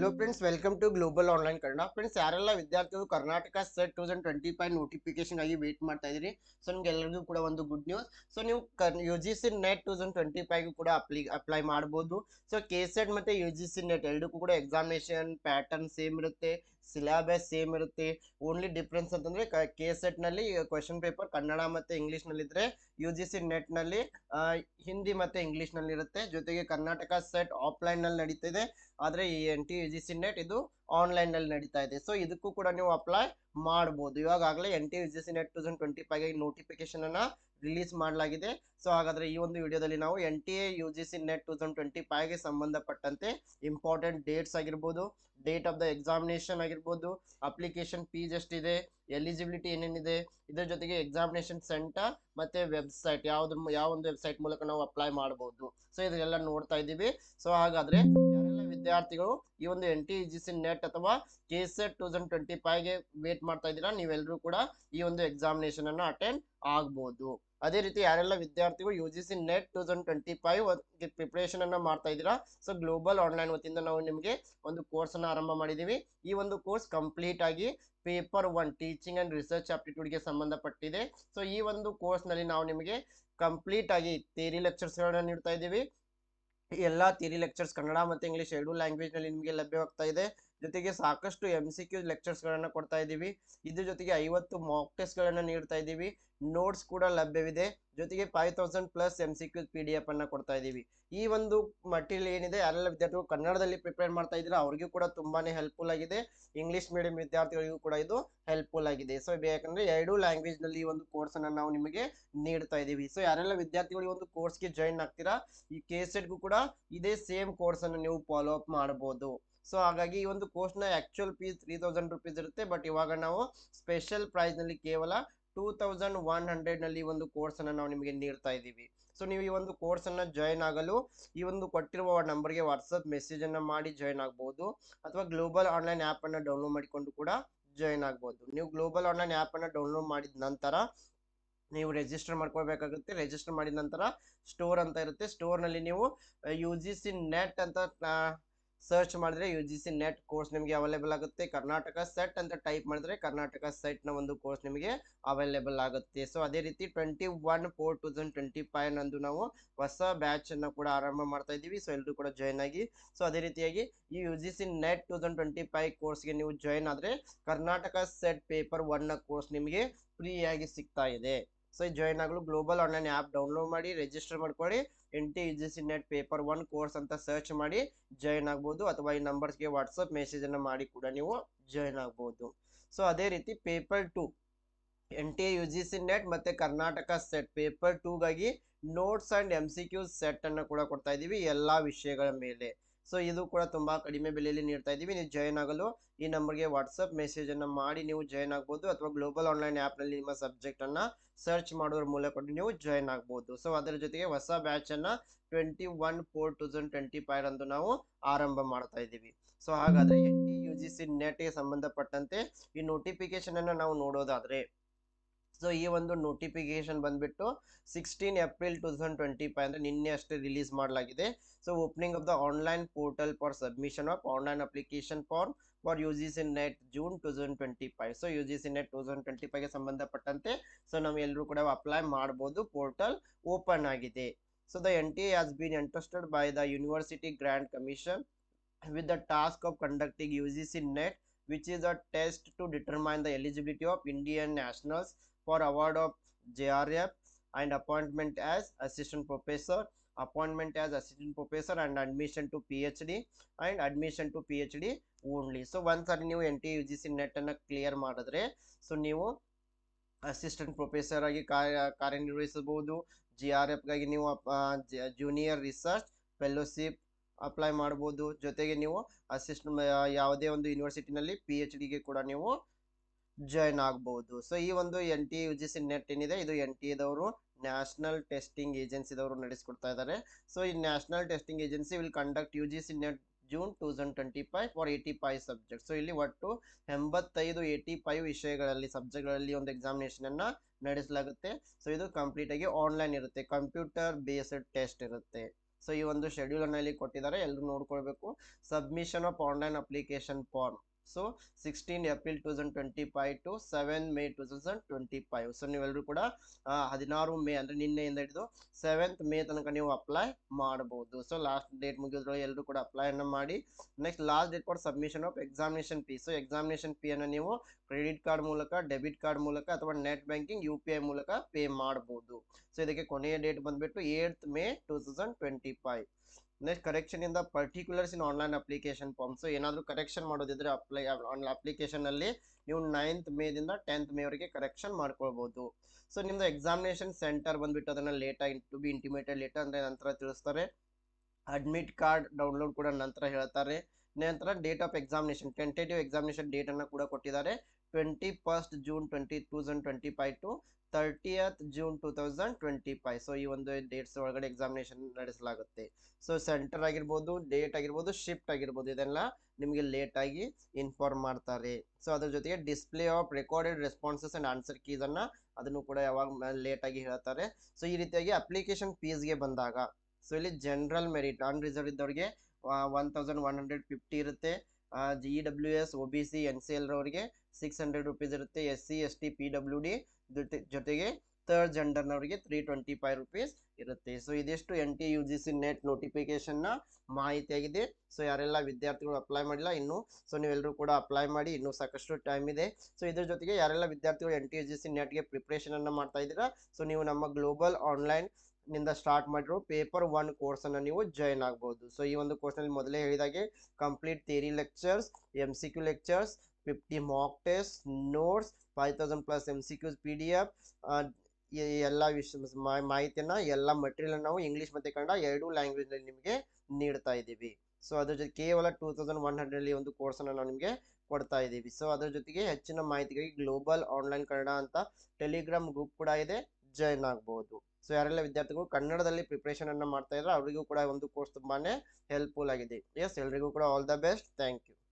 Hello friends welcome to global online Kannada friends ಯಾರೆಲ್ಲ ವಿದ್ಯಾರ್ಥಿಗಳು Karnataka SET two thousand twenty five notification ಆಗಿ wait ಮಾಡ್ತಾ ಇದ್ದೀರಿ so ನಿಮ್ಗೆ ಎಲ್ಲರಿಗೂ ಕೂಡ ಒಂದು ಗುಡ್ ನ್ಯೂಸ್ ಸೊ ನೀವು U G C NET two thousand twenty five ಕೂಡ ಅಪ್ಲಿ ಅಪ್ಲೈ ಮಾಡ್ಬೋದು. ಸೊ ಕೆ ಸೆಟ್ ಮತ್ತು ಯು ಜಿ ಸಿ ನೆಟ್ ಎರಡಕ್ಕೂ ಕೂಡ ಎಕ್ಸಾಮಿನೇಷನ್ ಪ್ಯಾಟರ್ನ್ ಸೇಮ್ ಇರುತ್ತೆ ಸಿಲೆಬಸ್ ಸೇಮ್ ಇರುತ್ತೆ. ಓನ್ಲಿ ಡಿಫ್ರೆನ್ಸ್ ಅಂತಂದರೆ ಕೆ ಸೆಟ್ನಲ್ಲಿ ಕ್ವೆಶನ್ ಪೇಪರ್ ಕನ್ನಡ ಮತ್ತು ಇಂಗ್ಲೀಷ್ನಲ್ಲಿದ್ದರೆ ಯು ಜಿ ಸಿ ನೆಟ್ನಲ್ಲಿ ಹಿಂದಿ ಮತ್ತು ಇಂಗ್ಲೀಷ್ನಲ್ಲಿ ಇರುತ್ತೆ. ಜೊತೆಗೆ ಕರ್ನಾಟಕ ಸೆಟ್ ಆಫ್ಲೈನಲ್ಲಿ ನಡೀತಿದೆ. ಆದರೆ ಈ N T U G C NET ಇದು ಆನ್ಲೈನಲ್ಲಿ ನಡೀತಾ ಇದೆ. ಸೊ ಇದಕ್ಕೂ ಕೂಡ ನೀವು ಅಪ್ಲೈ ಮಾಡ್ಬೋದು. ಇವಾಗಲೇ N T U G C NET two thousand twenty ಫೈವ್ಗೆ notification ಅನ್ನ ರಿಲೀಸ್ ಮಾಡಲಾಗಿದೆ. ಸೊ ಹಾಗಾದ್ರೆ ಈ ಒಂದು ವಿಡಿಯೋದಲ್ಲಿ ನಾವು N T A U G C NET two thousand twenty ಫೈವ್ಗೆ ಸಂಬಂಧಪಟ್ಟಂತೆ ಇಂಪಾರ್ಟೆಂಟ್ ಡೇಟ್ಸ್ ಆಗಿರ್ಬೋದು ಡೇಟ್ ಆಫ್ ದ ಎಕ್ಸಾಮಿನೇಷನ್ ಆಗಿರ್ಬೋದು ಅಪ್ಲಿಕೇಶನ್ ಫೀಸ್ ಎಷ್ಟಿದೆ ಎಲಿಜಿಬಿಲಿಟಿ ಏನೇನಿದೆ, ಇದರ ಜೊತೆಗೆ ಎಕ್ಸಾಮಿನೇಷನ್ ಸೆಂಟರ್ ಮತ್ತೆ ವೆಬ್ಸೈಟ್ ಯಾವ್ದು, ಯಾವ ಒಂದು ವೆಬ್ಸೈಟ್ ಮೂಲಕ ನಾವು ಅಪ್ಲೈ ಮಾಡಬಹುದು ಸೊ ಇದೆಲ್ಲ ನೋಡ್ತಾ ಇದ್ದೀವಿ. ಸೊ ಹಾಗಾದ್ರೆ ವಿದ್ಯಾರ್ಥಿಗಳು ಈ ಒಂದು N T G C NET ಅಥವಾ K SET two thousand twenty ಫೈವ್ಗೆ wait ಮಾಡ್ತಾ ಇದ್ದೀರಾ ನೀವೆಲ್ಲರೂ ಕೂಡ ಈ ಒಂದು ಎಕ್ಸಾಮಿನೇಷನ್ ಅನ್ನು ಅಟೆಂಡ್ ಆಗ್ಬೋದು. ಅದೇ ರೀತಿ ಯಾರೆಲ್ಲ ವಿದ್ಯಾರ್ಥಿಗಳು U G C NET two thousand twenty five preparation ಅನ್ನ ಮಾಡ್ತಾ ಇದ್ದೀರಾ ಸೊ ಗ್ಲೋಬಲ್ ಆನ್ಲೈನ್ ವತಿಯಿಂದ ನಾವು ನಿಮಗೆ ಒಂದು ಕೋರ್ಸ್ ಅನ್ನು ಆರಂಭ ಮಾಡಿದೀವಿ ಈ ಒಂದು ಕೋರ್ಸ್ ಕಂಪ್ಲೀಟ್ ಆಗಿ paper one teaching and research ಆಪ್ಟಿಟ್ಯೂಡ್ಗೆ ಸಂಬಂಧಪಟ್ಟಿದೆ. ಸೊ ಈ ಒಂದು ಕೋರ್ಸ್ನಲ್ಲಿ ನಾವು ನಿಮಗೆ ಕಂಪ್ಲೀಟ್ ಆಗಿ ಥಿಯರಿ ಲೆಕ್ಚರ್ಸ್ಗಳನ್ನ ನೀಡ್ತಾ ಇದ್ದೀವಿ. ಎಲ್ಲ ಥಿಯರಿ ಲೆಕ್ಚರ್ಸ್ ಕನ್ನಡ ಮತ್ತು ಇಂಗ್ಲೀಷ್ ಎರಡೂ ಲ್ಯಾಂಗ್ವೇಜ್ನಲ್ಲಿ ನಿಮಗೆ ಲಭ್ಯವಾಗ್ತಾ ಇದೆ. ಜೊತೆಗೆ ಸಾಕಷ್ಟು ಎಂ ಸಿ ಕ್ಯೂ ಲೆಕ್ಚರ್ಸ್ಗಳನ್ನು ಕೊಡ್ತಾ ಇದ್ದೀವಿ. ಇದ್ರ ಜೊತೆಗೆ ಐವತ್ತು ಮಾಕ್ ಟೆಸ್ಟ್ಗಳನ್ನು ನೀಡ್ತಾ ಇದ್ದೀವಿ. ನೋಟ್ಸ್ ಕೂಡ ಲಭ್ಯವಿದೆ. ಜೊತೆಗೆ five thousand plus M C Q P D F ಅನ್ನು ಕೊಡ್ತಾ ಇದ್ದೀವಿ. ಈ ಒಂದು ಮಟೀರಿಯಲ್ ಏನಿದೆ, ಯಾರೆಲ್ಲ ವಿದ್ಯಾರ್ಥಿಗಳು ಕನ್ನಡದಲ್ಲಿ ಪ್ರಿಪೇರ್ ಮಾಡ್ತಾ ಇದ್ದೀರಾ, ಅವ್ರಿಗೂ ಕೂಡ ತುಂಬಾನೇ ಹೆಲ್ಪ್ಫುಲ್ ಆಗಿದೆ. ಇಂಗ್ಲಿಷ್ ಮೀಡಿಯಂ ವಿದ್ಯಾರ್ಥಿಗಳಿಗೂ ಕೂಡ ಇದು ಹೆಲ್ಪ್ಫುಲ್ ಆಗಿದೆ. ಸೊ ಯಾಕಂದ್ರೆ ಎರಡು ಲ್ಯಾಂಗ್ವೇಜ್ನಲ್ಲಿ ಈ ಒಂದು ಕೋರ್ಸ್ ಅನ್ನ ನಾವು ನಿಮಗೆ ನೀಡ್ತಾ ಇದ್ದೀವಿ. ಸೊ ಯಾರೆಲ್ಲ ವಿದ್ಯಾರ್ಥಿಗಳು ಈ ಒಂದು ಕೋರ್ಸ್ಗೆ ಜಾಯಿನ್ ಆಗ್ತೀರಾ, ಈ ಕೆ ಸೆಟ್ಗೂ ಕೂಡ ಇದೇ ಸೇಮ್ ಕೋರ್ಸ್ ಅನ್ನು ನೀವು ಫಾಲೋ ಅಪ್ ಮಾಡಬಹುದು ಸೊ ಹಾಗಾಗಿ ಈ ಒಂದು ಕೋರ್ಸ್ನ actual fees three thousand rupees ಇರುತ್ತೆ. ಬಟ್ ಇವಾಗ ನಾವು ಸ್ಪೆಷಲ್ ಪ್ರೈಸ್ನಲ್ಲಿ ಕೇವಲ ಟೂ ತೌಸಂಡ್ ಒನ್ ಹಂಡ್ರೆಡ್ನಲ್ಲಿ ಈ ಒಂದು ಕೋರ್ಸನ್ನು ನಾವು ನಿಮಗೆ ನೀಡ್ತಾ ಇದ್ದೀವಿ. ಸೊ ನೀವು ಈ ಒಂದು ಕೋರ್ಸನ್ನು ಜಾಯ್ನ್ ಆಗಲು ಈ ಒಂದು ಕೊಟ್ಟಿರುವ ನಂಬರ್ಗೆ ವಾಟ್ಸಪ್ ಮೆಸೇಜ್ ಅನ್ನ ಮಾಡಿ ಜಾಯಿನ್ ಆಗ್ಬೋದು. ಅಥವಾ ಗ್ಲೋಬಲ್ ಆನ್ಲೈನ್ ಆಪ್ ಅನ್ನ ಡೌನ್ಲೋಡ್ ಮಾಡಿಕೊಂಡು ಕೂಡ ಜಾಯ್ನ್ ಆಗ್ಬೋದು. ನೀವು ಗ್ಲೋಬಲ್ ಆನ್ಲೈನ್ ಆಪ್ ಅನ್ನ ಡೌನ್ಲೋಡ್ ಮಾಡಿದ ನಂತರ ನೀವು ರಿಜಿಸ್ಟರ್ ಮಾಡ್ಕೊಳ್ಬೇಕಾಗುತ್ತೆ. ರಿಜಿಸ್ಟರ್ ಮಾಡಿದ ನಂತರ ಸ್ಟೋರ್ ಅಂತ ಇರುತ್ತೆ. ಸ್ಟೋರ್ನಲ್ಲಿ ನೀವು ಯು ಜಿ ಸಿ ನೆಟ್ ಅಂತ ಸರ್ಚ್ ಮಾಡಿದ್ರೆ U G C NET course ನಿಮಗೆ ಅವೈಲೇಬಲ್ ಆಗುತ್ತೆ. ಕರ್ನಾಟಕ ಸೆಟ್ ಅಂತ ಟೈಪ್ ಮಾಡಿದ್ರೆ ಕರ್ನಾಟಕ ಸೆಟ್ನ ಒಂದು ಕೋರ್ಸ್ ನಿಮಗೆ ಅವೈಲೇಬಲ್ ಆಗುತ್ತೆ. ಸೊ ಅದೇ ರೀತಿ twenty one four two thousand twenty five ನಂದು ನಾವು ಹೊಸ ಬ್ಯಾಚ್ ಅನ್ನು ಕೂಡ ಆರಂಭ ಮಾಡ್ತಾ ಇದ್ದೀವಿ. ಸೊ ಎಲ್ಲರೂ ಕೂಡ ಜಾಯ್ನ್ ಆಗಿ. ಸೊ ಅದೇ ರೀತಿಯಾಗಿ ಈ U G C NET two thousand twenty five ಕೋರ್ಸ್ಗೆ ನೀವು ಜಾಯ್ನ್ ಆದರೆ ಕರ್ನಾಟಕ ಸೆಟ್ ಪೇಪರ್ ಒನ್ನ ಕೋರ್ಸ್ ನಿಮಗೆ ಫ್ರೀಯಾಗಿ ಸಿಗ್ತಾ ಇದೆ. ಸೊ ಜಾಯ್ನ್ ಆಗಲು ಗ್ಲೋಬಲ್ ಆನ್ಲೈನ್ ಆ್ಯಪ್ ಡೌನ್ಲೋಡ್ ಮಾಡಿ ರಿಜಿಸ್ಟರ್ ಮಾಡ್ಕೊಳ್ಳಿ. N T G C NET paper one course ಅಂತ ಸರ್ಚ್ ಮಾಡಿ ಜಾಯ್ನ್ ಆಗ್ಬೋದು ಅಥವಾ ಈ ನಂಬರ್ಸ್ಗೆ ವಾಟ್ಸಪ್ ಮೆಸೇಜನ್ನು ಮಾಡಿ ಕೂಡ ನೀವು ಜಾಯ್ನ್ ಆಗ್ಬೋದು. ಸೊ ಅದೇ ರೀತಿ paper two N T U G C NET ಮತ್ತು Karnataka SET paper ಟೂಗಾಗಿ notes and M C Q ಸೆಟ್ಟನ್ನು ಕೂಡ ಕೊಡ್ತಾ ಇದ್ದೀವಿ ಎಲ್ಲ ವಿಷಯಗಳ ಮೇಲೆ. ಸೊ ಇದು ಕೂಡ ತುಂಬ ಕಡಿಮೆ ಬೆಲೆಯಲ್ಲಿ ನೀಡ್ತಾ ಇದ್ದೀವಿ. ನೀವು ಜಾಯ್ನ್ ಆಗಲು ಈ ನಂಬರ್ಗೆ ವಾಟ್ಸಪ್ ಮೆಸೇಜನ್ನು ಮಾಡಿ, ನೀವು ಜಾಯ್ನ್ ಆಗ್ಬೋದು ಅಥವಾ ಗ್ಲೋಬಲ್ ಆನ್ಲೈನ್ ಆ್ಯಪ್ನಲ್ಲಿ ನಿಮ್ಮ ಸಬ್ಜೆಕ್ಟನ್ನು ಸರ್ಚ್ ಮಾಡೋದ್ರ ಮೂಲಕ ನೀವು ಜಾಯ್ನ್ ಆಗ್ಬೋದು. ಸೊ ಅದರ ಜೊತೆಗೆ ಹೊಸ ಬ್ಯಾಚನ್ನು twenty one four thousand twenty five ಅಂದು ನಾವು ಆರಂಭ ಮಾಡ್ತಾ ಇದ್ದೀವಿ. ಸೊ ಹಾಗಾದರೆ N T U G C ನೆಟ್ಗೆ ಸಂಬಂಧಪಟ್ಟಂತೆ ಈ ನೋಟಿಫಿಕೇಶನನ್ನು ನಾವು ನೋಡೋದಾದರೆ ಸೊ ಈ ಒಂದು ನೋಟಿಫಿಕೇಶನ್ ಬಂದ್ಬಿಟ್ಟು sixteen April two thousand twenty five ಅಂದರೆ ನಿನ್ನೆ ಅಷ್ಟೇ ರಿಲೀಸ್ ಮಾಡಲಾಗಿದೆ. So opening of the online portal for submission of online application for for U G C NET June two thousand twenty five so U G C NET two thousand twenty ಫೈವ್ಗೆ ಸಂಬಂಧಪಟ್ಟಂತೆ so ನಾವು ಎಲ್ಲರೂ ಕೂಡ apply ಮಾಡ್ಬೋದು. Portal open ಆಗಿದೆ. So the N T has been interested by the university grand commission with the task of conducting U G C NET, which is a test to determine the eligibility of Indian nationals for award of JRF and appointment as assistant professor, appointment as assistant professor and admission to PhD and admission to PhD only. So once ನೀವು N T U G C NET ಅನ್ನ clear ಮಾಡಿದ್ರೆ so ನೀವು assistant professor ಆಗಿ ಕಾರ್ಯ ಕಾರ್ಯನಿರ್ವಹಿಸಬಹುದು G ನೀವು junior research fellowship apply ಮಾಡ್ಬೋದು ಜೊತೆಗೆ ನೀವು ಅಸಿಸ್ಟ್ ಯಾವುದೇ ಒಂದು ಯೂನಿವರ್ಸಿಟಿನಲ್ಲಿ ಪಿ ಎಚ್ ಡಿಗೆ ಕೂಡ ನೀವು ಜಾಯ್ನ್ ಆಗ್ಬೋದು ಸೊ ಈ ಒಂದು N T U G C NET ಏನಿದೆ, ಇದು ಎನ್ ಟಿ ಎದವರು ನ್ಯಾಷನಲ್ ಟೆಸ್ಟಿಂಗ್ ಏಜೆನ್ಸಿದವರು ನಡೆಸ್ಕೊಡ್ತಾ ಇದ್ದಾರೆ. ಸೊ ಈ national testing agency will conduct U G C NET June two thousand twenty five for eighty five subject so ಇಲ್ಲಿ ಒಟ್ಟು ಎಂಬತ್ತೈದು ಏಯ್ಟಿ ಫೈವ್ ವಿಷಯಗಳಲ್ಲಿ ಸಬ್ಜೆಕ್ಟ್ಗಳಲ್ಲಿ ಒಂದು ಎಕ್ಸಾಮಿನೇಷನನ್ನು ನಡೆಸಲಾಗುತ್ತೆ. ಸೊ ಇದು ಕಂಪ್ಲೀಟಾಗಿ ಆನ್ಲೈನ್ ಇರುತ್ತೆ. ಕಂಪ್ಯೂಟರ್ ಬೇಸ್ಡ್ ಟೆಸ್ಟ್ ಇರುತ್ತೆ. ಸೊ ಈ ಒಂದು ಶೆಡ್ಯೂಲ್ ಅನ್ನ ಇಲ್ಲಿ ಕೊಟ್ಟಿದ್ದಾರೆ. ಎಲ್ಲರೂ ನೋಡ್ಕೊಳ್ಬೇಕು. Submission of online application form so sixteen April two thousand twenty five to seven May two thousand twenty five so ನೀವೆಲ್ಲರೂ ಕೂಡ ಹದಿನಾರು ಮೇ ಅಂದರೆ ನಿನ್ನೆಯಿಂದ ಹಿಡಿದು ಸೆವೆಂತ್ ಮೇ ತನಕ ನೀವು ಅಪ್ಲೈ ಮಾಡ್ಬೋದು ಸೊ ಲಾಸ್ಟ್ ಡೇಟ್ ಮುಗಿಯೋದ್ರೊಳಗೆ ಎಲ್ಲರೂ ಕೂಡ ಅಪ್ಲೈಯನ್ನು ಮಾಡಿ next last date for submission of examination fee so examination ಫೀಯನ್ನು ನೀವು ಕ್ರೆಡಿಟ್ ಕಾರ್ಡ್ ಮೂಲಕ ಡೆಬಿಟ್ ಕಾರ್ಡ್ ಮೂಲಕ ಅಥವಾ net banking U P I ಮೂಲಕ ಪೇ ಮಾಡ್ಬೋದು ಸೊ ಇದಕ್ಕೆ ಕೊನೆಯ ಡೇಟ್ ಬಂದ್ಬಿಟ್ಟು eight May two thousand twenty five next correction ಇಂದ particulars in online application forms ಏನಾದರೂ ಕರೆಕ್ಷನ್ ಮಾಡೋದಿದ್ರೆ ಅಪ್ಲೈ ಅಪ್ಲಿಕೇಶನ್ ಅಪ್ಲಿಕೇಶನಲ್ಲಿ ನೀವು ನೈನ್ತ್ ಮೇದಿಂದ ಟೆಂತ್ ಮೇವರೆಗೆ ಕರೆಕ್ಷನ್ ಮಾಡ್ಕೊಳ್ಬೋದು. ಸೊ ನಿಮ್ದು ಎಕ್ಸಾಮಿನೇಷನ್ ಸೆಂಟರ್ ಬಂದ್ಬಿಟ್ಟು ಅದನ್ನ ಲೇಟ್ ಆಗಿ ಟು ಬಿ ಇಂಟಿಮೇಟೆಡ್ ಲೇಟ್ ಅಂದರೆ ನಂತರ ತಿಳಿಸ್ತಾರೆ. ಅಡ್ಮಿಟ್ ಕಾರ್ಡ್ ಡೌನ್ಲೋಡ್ ಕೂಡ ನಂತರ ಹೇಳ್ತಾರೆ. ನಂತರ date of examination tentative examination date ಅನ್ನು ಕೂಡ ಕೊಟ್ಟಿದ್ದಾರೆ. Twenty first June twenty two thousand twenty five to thirtieth June two thousand twenty five so ಈ ಒಂದು ಡೇಟ್ಸ್ ಒಳಗಡೆ ಎಕ್ಸಾಮಿನೇಷನ್ ನಡೆಸಲಾಗುತ್ತೆ. ಸೊ ಸೆಂಟರ್ ಆಗಿರ್ಬೋದು ಡೇಟ್ ಆಗಿರ್ಬೋದು ಶಿಫ್ಟ್ ಆಗಿರ್ಬೋದು, ಇದೆಲ್ಲ ನಿಮಗೆ ಲೇಟ್ ಆಗಿ ಇನ್ಫಾರ್ಮ್ ಮಾಡ್ತಾರೆ. ಸೊ ಅದ್ರ ಜೊತೆಗೆ display of recorded responses and answer keys ಅನ್ನು ಅದನ್ನು ಕೂಡ ಯಾವಾಗ ಲೇಟ್ ಆಗಿ ಹೇಳ್ತಾರೆ. ಸೊ ಈ ರೀತಿಯಾಗಿ ಅಪ್ಲಿಕೇಶನ್ ಫೀಸ್ಗೆ ಬಂದಾಗ ಸೊ ಇಲ್ಲಿ ಜನರಲ್ ಮೆರಿಟ್ ಅನ್ರಿಸರ್ವ್ ಇದ್ದವ್ರಿಗೆ one thousand one hundred fifty ಇರುತ್ತೆ. G W S O B C N C L ರವರಿಗೆ ಸಿಕ್ಸ್ ಹಂಡ್ರೆಡ್ ರುಪೀಸ್ ಇರುತ್ತೆ. S C S T P W D ಜೊತೆಗೆ ಥರ್ಡ್ ಜೆಂಡರ್ನವರಿಗೆ ತ್ರೀ ಟ್ವೆಂಟಿ ಫೈವ್ ರುಪೀಸ್ ಇರುತ್ತೆ. So ಇದಿಷ್ಟು N T U G C NET ನೋಟಿಫಿಕೇಶನ್ನ ಮಾಹಿತಿಯಾಗಿದೆ. So ಯಾರೆಲ್ಲ ವಿದ್ಯಾರ್ಥಿಗಳು apply ಮಾಡಿಲ್ಲ ಇನ್ನು ಸೊ ನೀವೆಲ್ಲರೂ ಕೂಡ ಅಪ್ಲೈ ಮಾಡಿ, ಇನ್ನೂ ಸಾಕಷ್ಟು ಟೈಮ್ ಇದೆ. ಸೊ ಇದ್ರ ಜೊತೆಗೆ ಯಾರೆಲ್ಲ ವಿದ್ಯಾರ್ಥಿಗಳು N T U G C ನೆಟ್ಗೆ preparation ಅನ್ನ ಮಾಡ್ತಾ ಇದ್ದೀರಾ ಸೊ ನೀವು ನಮ್ಮ ಗ್ಲೋಬಲ್ ಆನ್ಲೈನ್ನಿಂದ ಸ್ಟಾರ್ಟ್ ಮಾಡಿರೋ ಪೇಪರ್ ಒನ್ ಕೋರ್ಸನ್ನು ನೀವು ಜಾಯಿನ್ ಆಗ್ಬೋದು. ಸೊ ಈ ಒಂದು ಕೋರ್ಸ್ನಲ್ಲಿ ಮೊದಲೇ ಹೇಳಿದಾಗೆ complete theory lectures M C Q lectures fifty mock test notes five thousand plus M C Qs P D ಎಲ್ಲ ವಿಷಯ ಮಾಹಿತಿಯನ್ನ ಎಲ್ಲ ಮಟೀರಿಯಲ್ ನಾವು ಇಂಗ್ಲಿಷ್ ಮತ್ತು ಕನ್ನಡ ಎರಡೂ ಲ್ಯಾಂಗ್ವೇಜ್ ಅಲ್ಲಿ ನಿಮಗೆ ನೀಡ್ತಾ ಇದ್ದೀವಿ. ಸೊ ಅದ್ರ ಜೊತೆ ಕೇವಲ ಟೂ ತೌಸಂಡ್ ಒನ್ ಹಂಡ್ರೆಡ್ ಒಂದು ಕೋರ್ಸನ್ನು ನಾವು ನಿಮಗೆ ಕೊಡ್ತಾ ಇದ್ದೀವಿ. ಸೊ ಅದ್ರ ಜೊತೆಗೆ ಹೆಚ್ಚಿನ ಮಾಹಿತಿಗಾಗಿ ಗ್ಲೋಬಲ್ ಆನ್ಲೈನ್ ಕನ್ನಡ ಅಂತ ಟೆಲಿಗ್ರಾಮ್ ಗ್ರೂಪ್ ಕೂಡ ಇದೆ. ಜಾಯಿನ್ ಆಗ್ಬೋದು. ಸೊ ಯಾರೆಲ್ಲ ವಿದ್ಯಾರ್ಥಿಗಳು ಕನ್ನಡದಲ್ಲಿ ಪ್ರಿಪ್ರೇಷನ್ ಅನ್ನ ಮಾಡ್ತಾ ಇದ್ದಾರೆ ಅವರಿಗೂ ಕೂಡ ಒಂದು ಕೋರ್ಸ್ ತುಂಬಾನೇ ಹೆಲ್ಪ್ಫುಲ್ ಆಗಿದೆ. ಎಸ್ ಎಲ್ರಿಗೂ ಕೂಡ all the best thank you